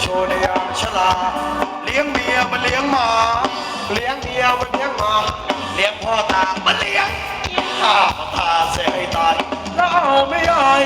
โชว์ในยามชรา เลี้ยงเมียมันเลี้ยงหมา เลี้ยงเมียมันเลี้ยงหมา เลี้ยงพ่อตามันเลี้ยงข้าพพาเสียให้ตายแล้วเอาไม่อาย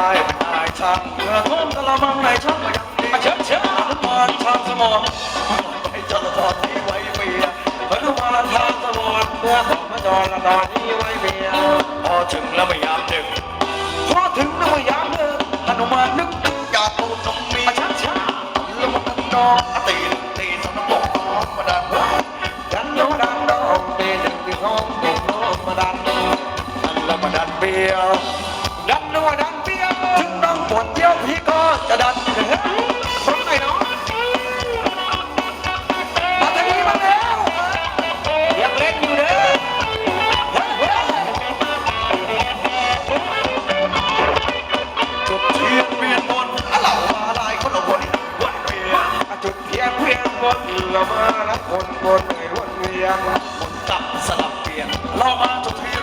าจะได้เป็นายช่างเมื่อท่วมกระมังนายช่างก็ยังดีเชิญเชิญอนุมานทางสมองไปจนทอดที่ไว้เมียอนุมานทางสมองเมื่อของพระจรละดอนที่ไว้เมียพอถึงแล้วไม่ยามดึกพอถึงแล้วไม่ยามดึกอนุมานนึกถึงอยากตูดนมเมีช้าช้าแล้วมันก็นอนตีตีสนบกของมาดันดันโนดันโดงเตหนึ่งที่ห้องเด็กน้องมาดันดันแล้วมาดันเบียร์ดันโนดันเปี้ยวถึง น้องปวดเยี่ยวพี่ก็จะดันคนไหนเนาะมาทางนี้มาแล้วยังเล่นอยู่เด้อเฮ้ยเฮ้ยจุดเทียนเวียนบนอะเหล่ามาลายคนละวนวนเวียนจุดเทียนเพียงบนละมาละคนบนไอ้วนเวียงคนจับสลับเปลี่ยนเรามาจุดเทียน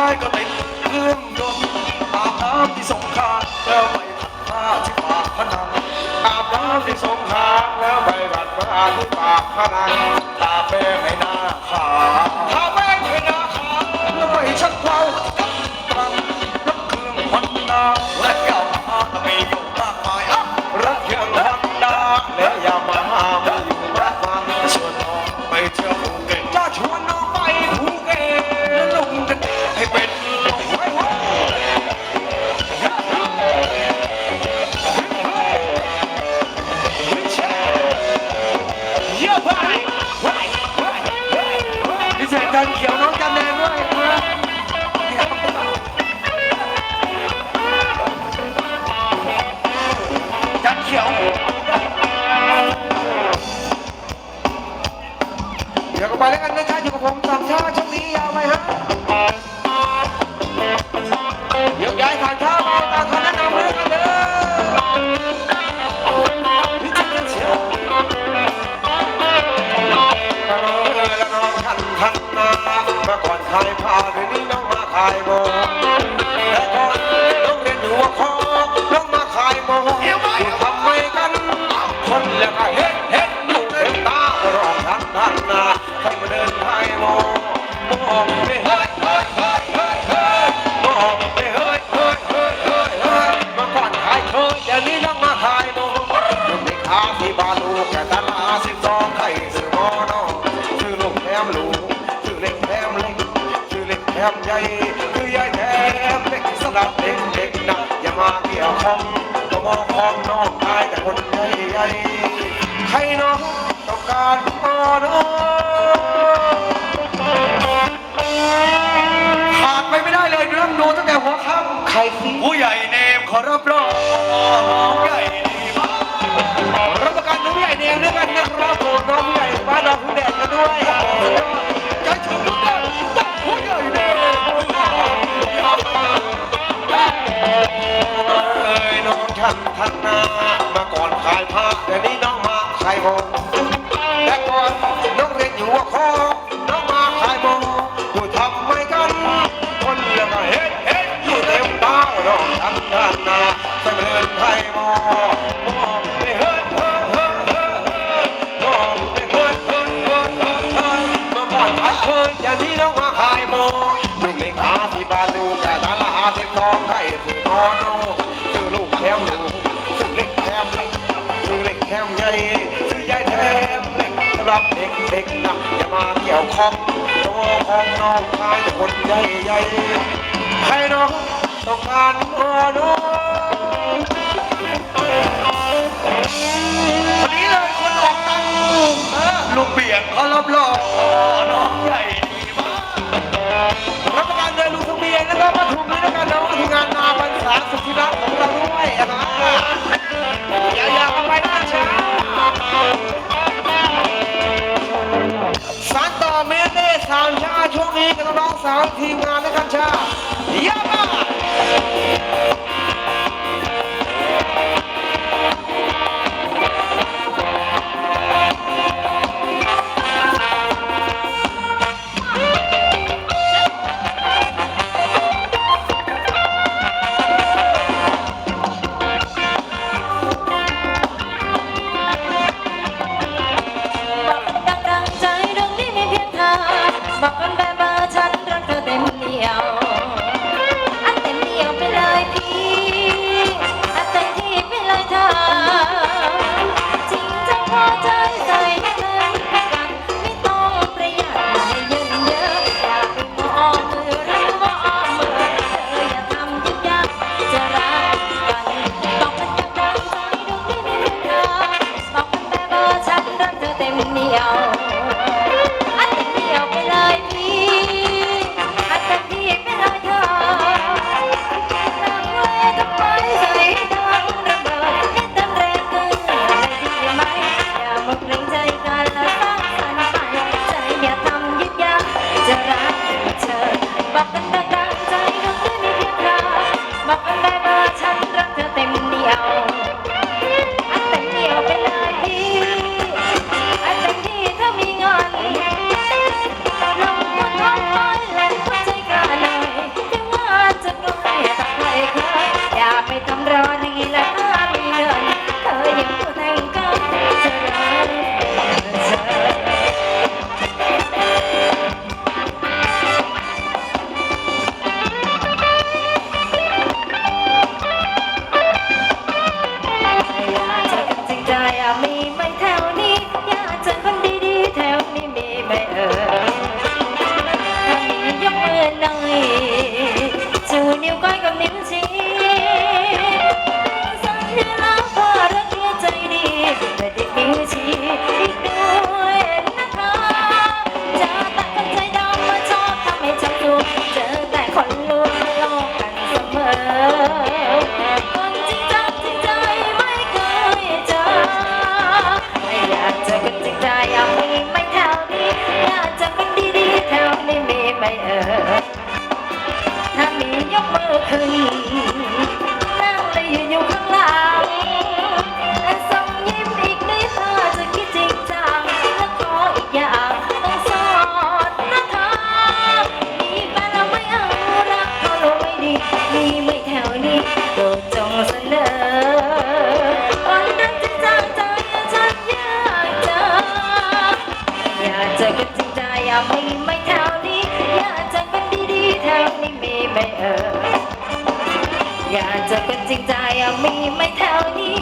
ายก็เป็นเครื่องยนต์อาบน้ำที่สงขลาแล้วไปพัดผ้าที่ปากพนังอาบน้ำที่สงขลาแล้วไปบัดมาที่ปากพนังทาแป้งให้หน้าขาวถ้าแป้งให้หน้าขาแล้วไปชักเท้ากับตรังรับเครื่องพันนาและ เศษกันเขียวน้องกันแดงด้วยมาจันเขียว เดี๋ยวก็ไปแล้วกันนะจ๊ะอยู่กับผม นาให้มาเดินขายโมมองไม่เฮ้ยเฮ้ยเฮ้ยเฮ้ยเฮ้ยมองไม่เฮ้ยเฮ้ยเฮ้ยเฮ้ยเฮ้ยมื่อก่อนขายเคยเดี๋ยวนี้น้องมาขายโมอยู่ในค้าที่บานลูกแก่ตลาสิบสองไข่ซื้อหมอนอซื้อลูกแถมลูกซื้อเล็กแถมเล็กซื้อเล็กแถมใหญ่คือยายแถมเล็กสำหรับเด็กเด็กๆนะอย่ามาเกี่ยวข้องก็มองของน้องชายแต่คนใหญ่ใหญ่ใครน้องต้องการมอนอ ขาดไปไม่ได้เลยเรื่องดูตั้งแต่หัวค่ำใครสิผู้ใหญ่เนมขอรับรองน้องใหญ่ดีมากรับประกันน้องใหญ่เองด้วยกันนะครับผมน้องใหญ่บ้านเราคุณแดดกันด้วยใจถึงทุกท่านต้องผู้ใหญ่เนมเอ้ยน้องฉันทันนามาก่อนขายผ้าเดี๋ยวนี้น้องมาขายโมแต่ก่อนน้องเรียนอยู่ว่าคอ รับเด็กเด็กๆนะอย่ามาเกี่ยวข้องตัวของน้องชายแต่คนใหญ่ใหญ่ๆให้น้องต้องการโอ้น้องวันนี้เลยคนออกตังค์ลูกเบียเขารับรองน้องใหญ่ดีมากรับประกั สามทีมงานและกัญชาเยับ ถ้ามียกมือขึ้นนั่งได้ยืนอยู่ข้าง ยังมีไม่แถวนี้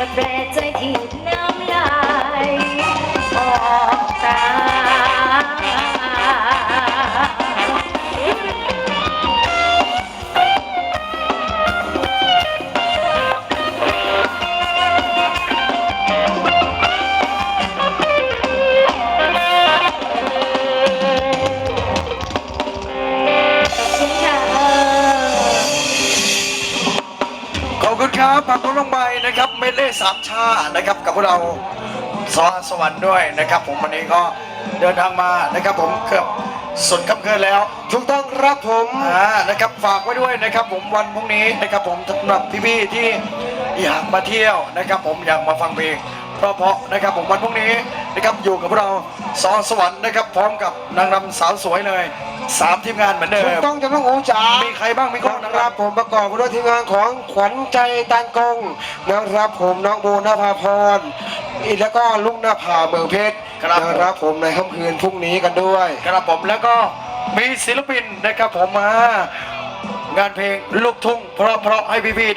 the bread. สามชานะครับกับพวกเราสวสวรรค์ด้วยนะครับ ผมวันนี้ก็เดินทางมานะครับ ผมเกือบสุดค่ำคืนแล้วถูกต้องครับผมอ่านะครับฝากไว้ด้วยนะครับ ผมวันพรุ่งนี้นะครับ ผมสำหรับพี่ๆที่อยากมาเที่ยวนะครับ ผมอยากมาฟังเพลง เพราะๆนะครับผมวันพรุ่งนี้นะครับอยู่กับพวกเราสอสวรรค์นะครับ พร้อมกับนางรำสาวสวยเลยสามทีมงานเหมือนเดิถูมกต้องจะต้องอูจ๋ามีใครบ้างมีคก้อนนะครัรับบผมประกอบไปด้วยทีมงานของขวัญใจตันกงนะครับผมน้องโบนภาพรอีกแล้วก็ลุงนภาเมืองเพชรนะครับผมในค่ำคืนพรุ่งนี้กันด้วยครับผมแล้วก็มีศิลปินนะครับผมมางานเพลงลูกทุ่งเพราะๆให้พี่ๆ